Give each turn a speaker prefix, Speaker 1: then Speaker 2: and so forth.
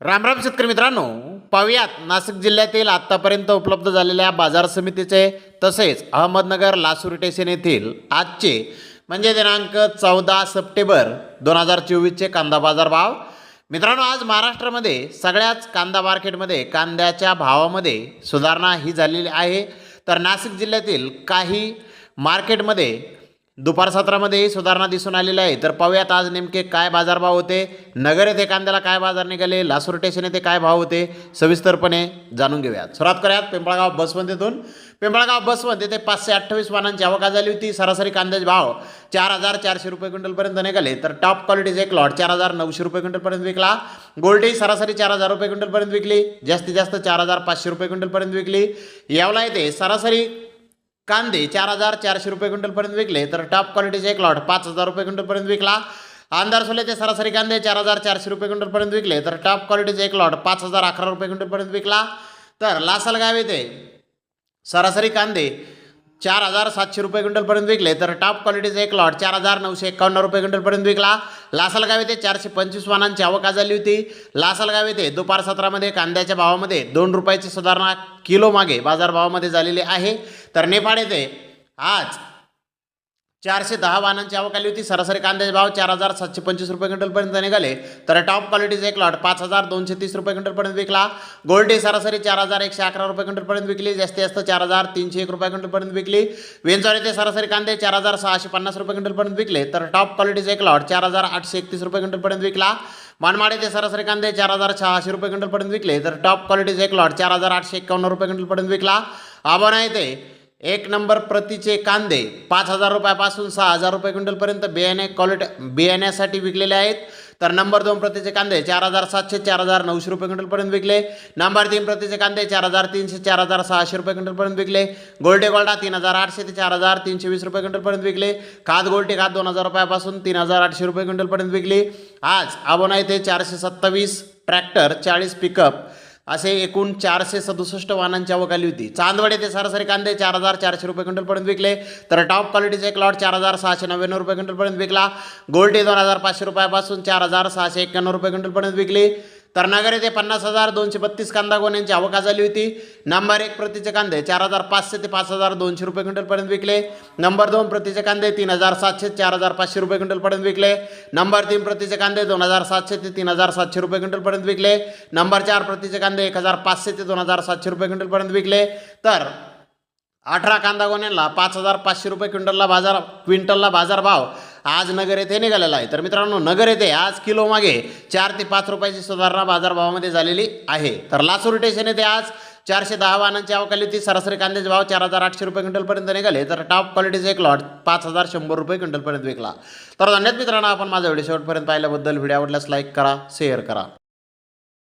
Speaker 1: रामराम शेतकरी मित्रांनो पाहुयात नाशिक जिल्ह्यातील आत्तापर्यंत उपलब्ध झालेल्या बाजार समितीचे तसेच अहमदनगर लासूर स्टेशन येथील आजचे म्हणजे दिनांक चौदा सप्टेंबर दोन हजार चोवीसचे कांदा बाजार भाव. मित्रांनो आज महाराष्ट्रामध्ये सगळ्याच कांदा मार्केटमध्ये कांद्याच्या भावामध्ये सुधारणा ही झालेली आहे. तर नाशिक जिल्ह्यातील काही मार्केटमध्ये दुपार सत्रामध्ये सुधारणा दिसून आलेली आहे. तर पाहूयात आज नेमके काय बाजारभाव होते. नगर येथे कांद्याला काय बाजार निघाले. लासूर स्टेशन येथे काय भाव होते. सविस्तरपणे जाणून घेऊयात. सुरुवात करूयात पिंपळगाव बसवंतीतून. पिंपळगाव बसमध्ये ते पाचशे अठ्ठावीस वाहनांची आवका झाली होती. सरासरी कांद्याचे भाव चार हजार चारशे रुपये क्विंटलपर्यंत निघाले. तर टॉप क्वालिटीचे एक लॉट चार हजार नऊशे रुपये क्विंटलपर्यंत विकला. गोल्डी सरासरी चार हजार रुपये क्विंटलपर्यंत विकली. जास्तीत जास्त चार हजार पाचशे रुपये क्विंटलपर्यंत विकली. यावला येते सरासरी कांदे चार हजार चारशे रुपये क्विंटलपर्यंत विकले तर टॉप क्वालिटीचे एक लॉट पाच हजार रुपये क्विंटलपर्यंत विकला. आमदार सोल्याचे सरासरी कांदे चार हजार चारशे रुपये क्विंटलपर्यंत विकले तर टॉप क्वालिटीचे एक लॉट पाच हजार अकरा रुपये क्विंटलपर्यंत विकला. तर लासलगाव येथे सरासरी कांदे चार हजार सातशे रुपये क्विंटलपर्यंत विकले. तर टॉप क्वालिटीचे एक लॉट चार हजार नऊशे एकावन्न रुपये क्विंटलपर्यंत विकला. लासलगाव येथे चारशे पंचवीस वाहनांची आवक झाली होती. लासलगाव येथे दुपार सत्रामध्ये कांद्याच्या भावामध्ये दोन रुपयाची सुधारणा किलो मागे बाजारभावामध्ये झालेली आहे. तर नेपाळ येथे आज चारशे दहा वाहनांची आवक आली होती. सरासरी कांद्याचे भाव चार हजार सातशे पंचवीस रुपये क्विंटलपर्यंत निघाले. तर टॉप क्वालिटीचा एक लॉट पाच हजार दोनशे तीस रुपये क्विंटलपर्यंत विकला. गोल्डे सरासरी चार हजार एकशे अकरा रुपये क्विंटलपर्यंत विकली. जास्तीत जास्त चार हजार तीनशे एक रुपये क्विंटलपर्यंत विकली. वेंचर येथे सरासरी कांदे चार हजार सहाशे पन्नास रुपये क्विंटलपर्यंत विकले. तर टॉप क्वालिटीचा एक लॉट चार हजार आठशे एकतीस रुपये क्विंटलपर्यंत विकला. मानमाडे येथे सरासरी कांदे चार हजार सहाशे रुपये क्विंटलपर्यंत विकले. तर टॉप क्वालिटीचा एक लॉट चार हजार आठशे एक्कावन्न रुपये क्विंटलपर्यंत विकला. आबाना येथे एक नंबर प्रतीचे कांदे पाच हजार रुपयापासून सहा हजार रुपये क्विंटलपर्यंत बियाणे क्वालिटी बियाण्यासाठी विकलेले आहेत. तर नंबर दोन प्रतीचे कांदे चार हजार सातशे चार हजार नऊशे रुपये क्विंटलपर्यंत विकले. नंबर तीन प्रतीचे कांदे चार हजार तीनशे चार हजार सहाशे रुपये क्विंटलपर्यंत विकले. गोल्डे गोल्डा तीन हजार आठशे ते चार हजार तीनशे वीस रुपये क्विंटलपर्यंत विकले. खाद गोल्टे खाद दोन हजार रुपयापासून तीन हजार आठशे रुपये क्विंटलपर्यंत विकली. आज आबोना येथे चारशे सत्तावीस ट्रॅक्टर चाळीस पिकअप असे एकूण चारशे सदुसष्ट वाहनांची आवक आली होती. चांदवडे ते सरासरी कांदे चार हजार चारशे रुपये क्विंटलपर्यंत विकले. तर टॉप क्वालिटीचे एक लॉट चार हजार सहाशे नव्याण्णव रुपये क्विंटलपर्यंत विकला. गोल्डे दोन हजार पाचशे रुपयापासून चार हजार सहाशे एक्क्याण्णव रुपये क्विंटलपर्यंत विकली. तर नगर येथे पन्नास हजार दोनशे बत्तीस कांदा गोण्यांची आवक झाली होती. नंबर एक प्रतीचे कांदे चार हजार पाचशे ते पाच हजार दोनशे रुपये क्विंटलपर्यंत विकले. नंबर दोन प्रतीचे कांदे तीन हजार सातशे चार हजार पाचशे रुपये क्विंटलपर्यंत विकले. नंबर तीन प्रतीचे कांदे दोन हजार सातशे ते तीन हजार सातशे रुपये क्विंटलपर्यंत विकले. नंबर चार प्रतीचे कांदे एक हजार पाचशे ते दोन हजार सातशे रुपये क्विंटलपर्यंत विकले. तर अठरा कांदा गोण्यांना पाच हजार पाचशे रुपये क्विंटलला बाजार क्विंटलला बाजारभाव आज नगर येथे निघालेला आहे. तर मित्रांनो नगर येथे आज किलो मागे चार ते पाच रुपयाची सुधारणा बाजारभावामध्ये झालेली आहे. तर लासूर स्टेशन येथे आज चारशे दहा वाहनांची अवकाली होती. सरासरी कांद्याचे भाव चार हजार आठशे रुपये क्विंटलपर्यंत निघाले. तर टॉप क्वालिटीचा एक लॉट पाच हजार शंभर रुपये क्विंटलपर्यंत विकला. तर धन्यवाद मित्रांनो आपण माझा व्हिडिओ शेवटपर्यंत पाहिल्याबद्दल. व्हिडिओ आवडल्यास लाईक करा शेअर करा.